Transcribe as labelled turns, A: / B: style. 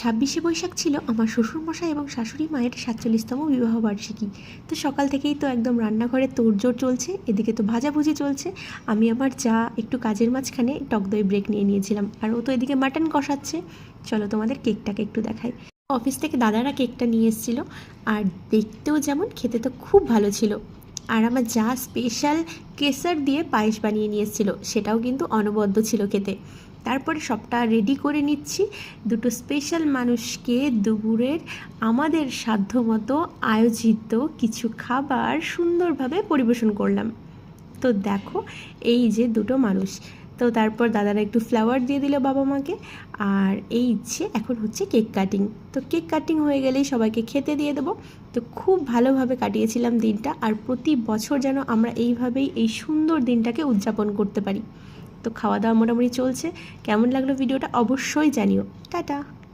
A: ছাব্বিশে বৈশাখ ছিল আমার শ্বশুরমশাই এবং শাশুড়ি মায়ের সাতচল্লিশতম বিবাহবার্ষিকী তো সকাল থেকেই তো একদম রান্নাঘরে তোড়জোড় চলছে, এদিকে তো ভাজাভুজি চলছে। আমি আমার চা, একটু কাজের মাঝখানে টক দই ব্রেক নিয়ে নিয়েছিলাম। আর ও তো এদিকে মাটন কষাচ্ছে। চলো তোমাদের কেকটাকে একটু দেখাই। অফিস থেকে দাদারা কেকটা নিয়ে এসেছিল। আর দেখতেও যেমন খেতে তো খুব ভালো ছিল। আর আমার যা স্পেশাল কেসার দিয়ে পায়েস বানিয়ে নিয়েছিল, সেটাও কিন্তু অনবদ্য ছিল খেতে। তারপরে সবটা রেডি করে নিচ্ছি। দুটো স্পেশাল মানুষকে দুপুরের আমাদের সাধ্যমতো আয়োজিত কিছু খাবার সুন্দরভাবে পরিবেশন করলাম। তো দেখো, এই যে দুটো মানুষ। তো তারপর দাদারা একটু ফ্লাওয়ার দিয়ে দিল বাবা মাকে। আর এই ইচ্ছে এখন হচ্ছে কেক কাটিং তো কেক কাটিং হয়ে গেলেই সবাইকে খেতে দিয়ে দেবো। তো খুব ভালোভাবে কাটিয়েছিলাম দিনটা। আর প্রতি বছর যেন আমরা এইভাবেই এই সুন্দর দিনটাকে উদযাপন করতে পারি। তো খাওয়া দাওয়া মোটামুটি চলছে। কেমন লাগল ভিডিওটা অবশ্যই জানিও। টাটা!